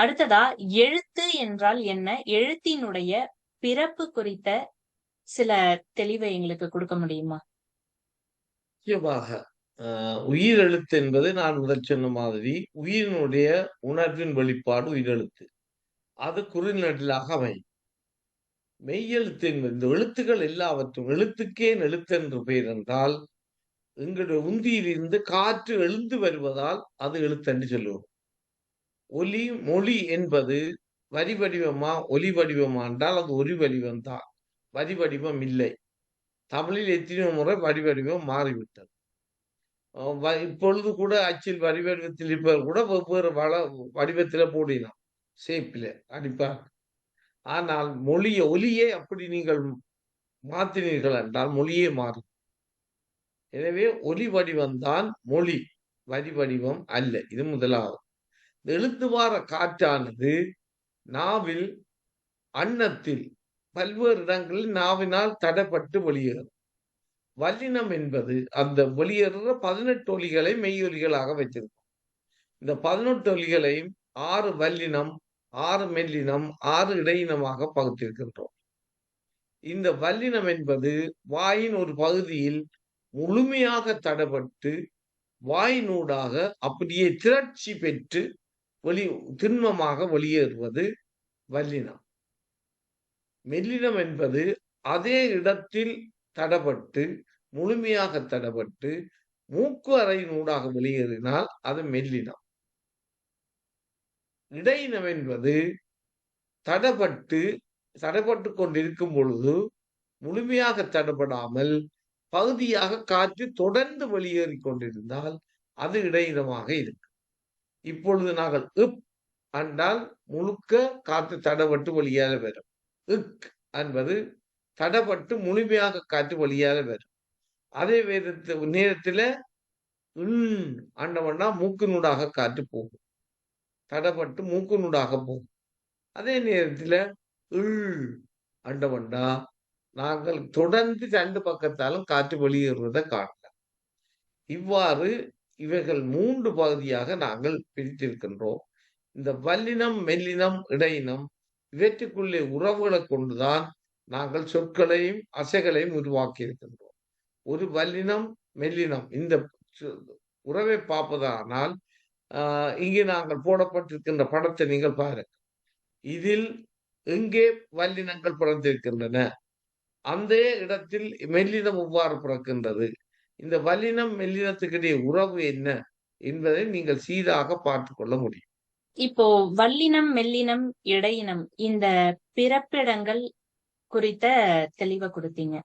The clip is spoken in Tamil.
அடுத்ததா எழுத்து என்றால் என்ன? எழுத்தினுடைய பிறப்பு குறித்த சில தெளிவை எங்களுக்கு கொடுக்க முடியுமா? முக்கியமாக அஹ், உயிரெழுத்து என்பது நான் முதல் சொன்ன மாதிரி உயிரினுடைய உணர்வின் வெளிப்பாடு உயிரெழுத்து. அது குறுநெடிலாக அமையும். மெய்யெழுத்து என்பது இந்த எழுத்துக்கள் எல்லாவற்றும் எழுத்துக்கே எழுத்து என்று பெயர் என்றால் எங்களுடைய உந்தியிலிருந்து காற்று எழுந்து வருவதால் அது எழுத்தென்று சொல்லுவோம். ஒலி மொழி என்பது வரி வடிவமா ஒலி வடிவமா என்றால் அது ஒலி வடிவம் தான் வரி வடிவம் இல்லை. தமிழில் எத்தனையோ முறை வரி வடிவம் மாறிவிட்டது. இப்பொழுது கூட அச்சில் வரி வடிவத்தில் இருப்பவர் கூட வெவ்வேறு வள வடிவத்தில் போடலாம். ஷேப்பில் அடிப்பார். ஆனால் மொழியை ஒலியே அப்படி நீங்கள் மாற்றினீர்கள் என்றால் மொழியே மாறும். எனவே ஒலி வடிவம்தான் மொழி. வரி வடிவம் அல்ல. இது முதலாவது. எழுந்து வார காற்றானது நாவில் அன்னத்தில் பல்வேறு இடங்களில் நாவினால் தடப்பட்டு வெளியேறும் வல்லினம் என்பது அந்த வெளியேறுற பதினெட்டு ஒலிகளை மெய்யொலிகளாக வைத்திருக்கும். இந்த பதினெட்டு ஒலிகளையும் ஆறு வல்லினம் ஆறு மெல்லினம் ஆறு இடையினமாக பகுத்திருக்கின்றோம். இந்த வல்லினம் என்பது வாயின் ஒரு பகுதியில் முழுமையாக தடப்பட்டு வாயினூடாக அப்படியே திரட்சி பெற்று ஒளி திண்மமாக வெளியேறுவது வல்லினம். மெல்லினம் என்பது அதே இடத்தில் தடப்பட்டு முழுமையாக தடப்பட்டு மூக்கு அறையினூடாக வெளியேறினால் அது மெல்லினம். இடையினம் என்பது தடப்பட்டு தடப்பட்டு கொண்டிருக்கும் பொழுது முழுமையாக தடப்படாமல் பகுதியாக காற்று தொடர்ந்து வெளியேறிக் கொண்டிருந்தால் அது இடையினமாக இருக்கும். இப்பொழுது நாங்கள் இப் அண்டால் முழுக்க காற்று தடப்பட்டு வழியாக வரும். இக் என்பது தடப்பட்டு முழுமையாக காற்று வழியாக வரும். அதே வேதத்து நேரத்தில் இன் அண்டவன்னா மூக்கினூடாக காற்று போகும். தடப்பட்டு மூக்கினூடாக போகும். அதே நேரத்தில் இள் அண்டவண்டா நாங்கள் தொடர்ந்து ரெண்டு பக்கத்தாலும் காற்று வெளியேறுவதை காணலாம் இவ்வாறு இவைகள் மூன்று பகுதியாக நாங்கள் பிரித்திருக்கின்றோம். இந்த வல்லினம் மெல்லினம் இடையினம் இவற்றுக்குள்ளே உறவுகளை கொண்டுதான் நாங்கள் சொற்களையும் அசைகளையும் உருவாக்கி இருக்கின்றோம் ஒரு வல்லினம் மெல்லினம் இந்த உறவை பார்ப்பதானால் ஆஹ், இங்கே நாங்கள் போடப்பட்டிருக்கின்ற படத்தை நீங்கள் பாருங்கள். இதில் எங்கே வல்லினங்கள் பிறந்திருக்கின்றன? அந்த இடத்தில் மெல்லினம் எவ்வாறு பிறக்கின்றது? இந்த வல்லினம் மெல்லினத்துக்கிடையே உறவு என்ன என்பதை நீங்கள் சீராக பார்த்து கொள்ள முடியும். இப்போ வல்லினம் மெல்லினம் இடையினம் இந்த பிறப்பிடங்கள் குறித்த தெளிவை கொடுத்தீங்க.